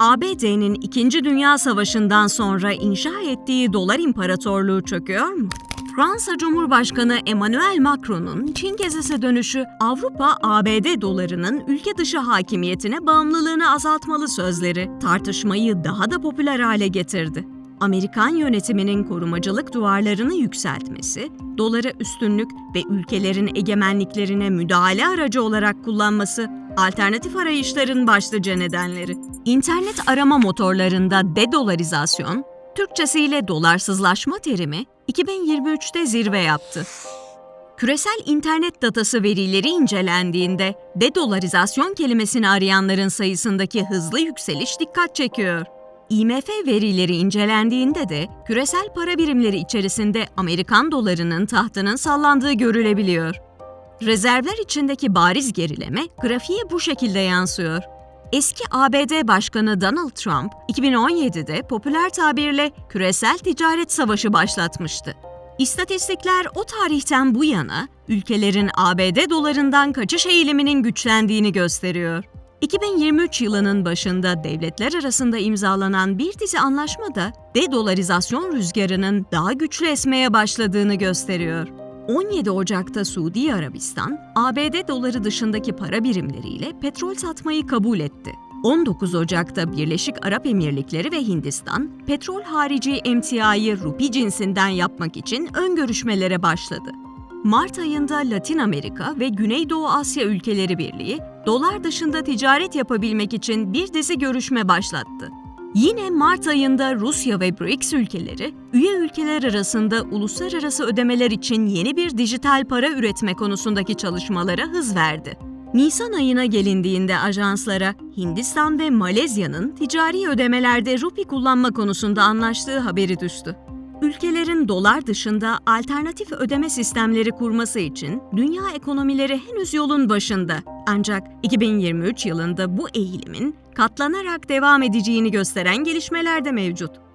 ABD'nin İkinci Dünya Savaşı'ndan sonra inşa ettiği dolar imparatorluğu çöküyor mu? Fransa Cumhurbaşkanı Emmanuel Macron'un Çin gezisi dönüşü Avrupa ABD dolarının ülke dışı hakimiyetine bağımlılığını azaltmalı sözleri tartışmayı daha da popüler hale getirdi. Amerikan yönetiminin korumacılık duvarlarını yükseltmesi, doları üstünlük ve ülkelerin egemenliklerine müdahale aracı olarak kullanması alternatif arayışların başlıca nedenleri. İnternet arama motorlarında dedolarizasyon, Türkçesiyle dolarsızlaşma terimi 2023'te zirve yaptı. Küresel internet datası verileri incelendiğinde dedolarizasyon kelimesini arayanların sayısındaki hızlı yükseliş dikkat çekiyor. IMF verileri incelendiğinde de küresel para birimleri içerisinde Amerikan dolarının tahtının sallandığı görülebiliyor. Rezervler içindeki bariz gerileme grafiğe bu şekilde yansıyor. Eski ABD Başkanı Donald Trump, 2017'de popüler tabirle küresel ticaret savaşı başlatmıştı. İstatistikler o tarihten bu yana ülkelerin ABD dolarından kaçış eğiliminin güçlendiğini gösteriyor. 2023 yılının başında devletler arasında imzalanan bir dizi anlaşma da dedolarizasyon rüzgarının daha güçlü esmeye başladığını gösteriyor. 17 Ocak'ta Suudi Arabistan, ABD doları dışındaki para birimleriyle petrol satmayı kabul etti. 19 Ocak'ta Birleşik Arap Emirlikleri ve Hindistan, petrol harici emtiayı rupi cinsinden yapmak için ön görüşmelere başladı. Mart ayında Latin Amerika ve Güneydoğu Asya Ülkeleri Birliği, dolar dışında ticaret yapabilmek için bir dizi görüşme başlattı. Yine Mart ayında Rusya ve BRICS ülkeleri, üye ülkeler arasında uluslararası ödemeler için yeni bir dijital para üretme konusundaki çalışmalara hız verdi. Nisan ayına gelindiğinde ajanslara Hindistan ve Malezya'nın ticari ödemelerde rupi kullanma konusunda anlaştığı haberi düştü. Ülkelerin dolar dışında alternatif ödeme sistemleri kurması için dünya ekonomileri henüz yolun başında. Ancak 2023 yılında bu eğilimin katlanarak devam edeceğini gösteren gelişmeler de mevcut.